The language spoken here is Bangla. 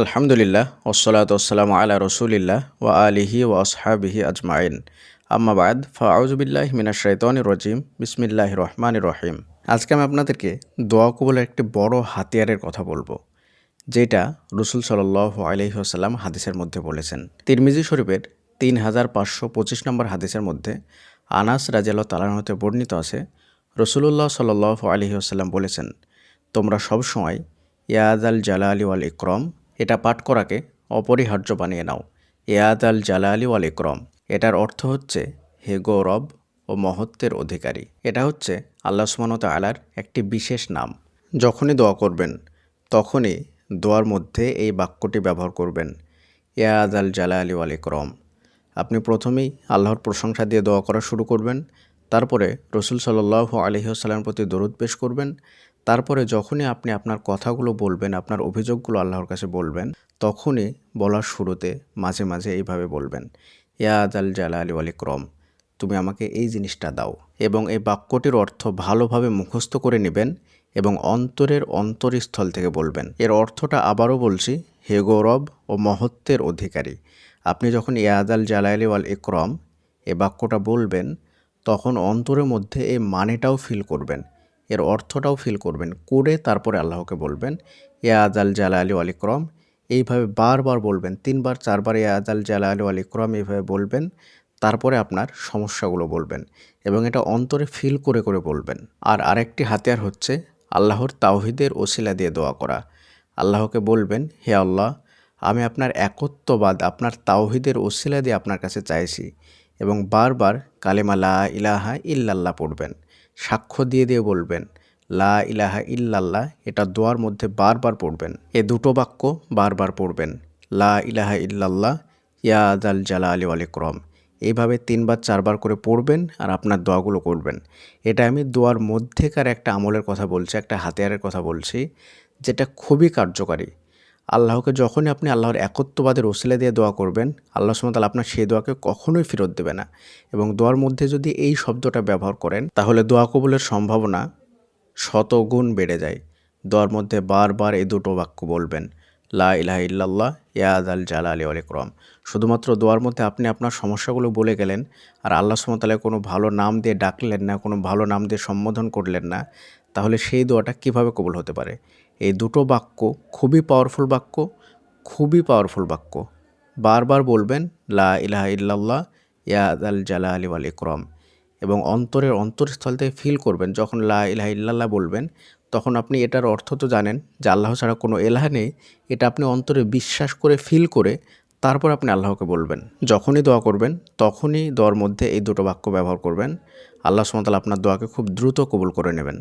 আলহামদুলিল্লাহ ওসলাত ওসালাম আলা রসুলিল্লাহ ও আলিহি ও আসহাবিহি আজমাইন। আম্মাবাদ ফাউজবিল্লাহ মিনা শৈতন রজিম। বিসমিল্লাহ রহমান রহিম। আজকে আমি আপনাদেরকে দোয়া কবলের একটি বড় হাতিয়ারের কথা বলব, যেটা রসুল সাল্লাহ আলহিহাসাল্লাম হাদিসের মধ্যে বলেছেন। তিরমিজি শরীফের তিন হাজার পাঁচশো পঁচিশ নম্বর হাদিসের মধ্যে আনাস রাজিয়াল তালানহতে বর্ণিত আছে, রসুলুল্লাহ সাল্লাহ আলহিহাসাল্লাম বলেছেন, তোমরা সবসময় ইয়াদ আল জালালি ওয়াল ইকরম এটা পাঠ করাকে অপরিহার্য বানিয়ে নাও। ইয়াদ আল জালালি ওয়াল ইকরম। এটার অর্থ হচ্ছে, হে গৌরব ও মহত্বের অধিকারী। এটা হচ্ছে আল্লাহ সুমনত আলার একটি বিশেষ নাম। যখনই দোয়া করবেন, তখনই দোয়ার মধ্যে এই বাক্যটি ব্যবহার করবেন এয়াদ আল জালালি ওয়াল ইকরম। আপনি প্রথমেই আল্লাহর প্রশংসা দিয়ে দোয়া করা শুরু করবেন, তারপরে রসুল সাল্লাহ আলহিহাস্লামের প্রতি দরুদ পেশ করবেন তারপরে যখনই আপনি আপনার কথাগুলো বলবেন, আপনার অভিযোগগুলো আল্লাহর কাছে বলবেন, তখনই বলার শুরুতে মাঝে মাঝে এইভাবে বলবেন ইয়াদ আল জালা আলী আলী ক্রম তুমি আমাকে এই জিনিসটা দাও। এবং এই বাক্যটির অর্থ ভালোভাবে মুখস্থ করে নেবেন এবং অন্তরের অন্তরস্থল থেকে বলবেন। এর অর্থটা আবারও বলছি, হে গৌরব ও মহত্বের অধিকারী, আপনি যখন ইয়াদ আল জালায়ালি ওয়াল ইকরম এ বাক্যটা বলবেন, তখন অন্তরের মধ্যে এই মানেটাও ফিল করবেন। এর অর্থটাও ফিল করবেন। করে তারপরে আল্লাহকে বলবেন ইয়াজ আল জালা আলী আলিক্রম এইভাবে বারবার বলবেন, তিনবার, চারবার ইয়াজ আল জালা আলী আলিক্রম এইভাবে বলবেন। তারপরে আপনার সমস্যাগুলো বলবেন এবং এটা অন্তরে ফিল করে করে বলবেন। আর আরেকটি হাতিয়ার হচ্ছে আল্লাহর তাওহিদের ওসিলা দিয়ে দোয়া করা। আল্লাহকে বলবেন, হে আল্লাহ, আমি আপনার একত্ববাদ, আপনার তাওহিদের ওসিলা দিয়ে আপনার কাছে চাইছি। এবং বারবার কালেমা লা ইলাহা ইল্লাল্লাহ পড়বেন। সাক্ষ্য দিয়ে দিয়ে বলবেন, লা ইলাহা ইল্লাল্লাহ এটা দোয়ার মধ্যে বারবার পড়বেন। এ দুটো বাক্য বারবার পড়বেন, লা ইলাহা ইল্লাল্লাহ ইয়াদ আল জালা আলী আলিক্রম এইভাবে তিনবার, চারবার করে পড়বেন আর আপনার দোয়াগুলো করবেন। এটা আমি দোয়ার মধ্যেকার একটা আমলের কথা বলছি, একটা হাতিয়ারের কথা বলছি, যেটা খুবই কার্যকারী। আল্লাহকে যখনই আপনি আল্লাহর একত্ববাদের ওসিলা দিয়ে দোয়া করবেন, আল্লাহ সুমতাল আপনার সেই দোয়াকে কখনোই ফেরত দেবে না। এবং দোয়ার মধ্যে যদি এই শব্দটা ব্যবহার করেন, তাহলে দোয়া কবুলের সম্ভাবনা শতগুণ বেড়ে যায়। দোয়ার মধ্যে বারবার এই দুটো বাক্য বলবেন, লা ইলাহ ইল্লাল্লাহ ইয়াদ আল জালা আলী আলিক্রম শুধুমাত্র দোয়ার মধ্যে আপনি আপনার সমস্যাগুলো বলে গেলেন, আর আল্লাহ সুমতালে কোনো ভালো নাম দিয়ে ডাকলেন না, কোনো ভালো নাম দিয়ে সম্বোধন করলেন না, তাহলে সেই দোয়াটা কীভাবে কবুল হতে পারে? এই দুটো বাক্য খুবই পাওয়ারফুল বাক্য, খুবই পাওয়ারফুল বাক্য। বারবার বলবেন, লা ইলাহা ইল্লাল্লাহ ইয়াদ আল জালা আলী আল ইকরম। এবং অন্তরের অন্তরস্থল থেকে ফিল করবেন, যখন লা ইলাহা ইল্লাল্লাহ বলবেন, তখন আপনি এটার অর্থ তো জানেন যে আল্লাহ ছাড়া কোনো এলাহা নেই। এটা আপনি অন্তরে বিশ্বাস করে ফিল করে তারপর আপনি আল্লাহকে বলবেন। যখনই দোয়া করবেন, তখনই দোয়ার মধ্যে এই দুটো বাক্য ব্যবহার করবেন। আল্লাহ সুমতাল আপনার দোয়াকে খুব দ্রুত কবুল করে নেবেন।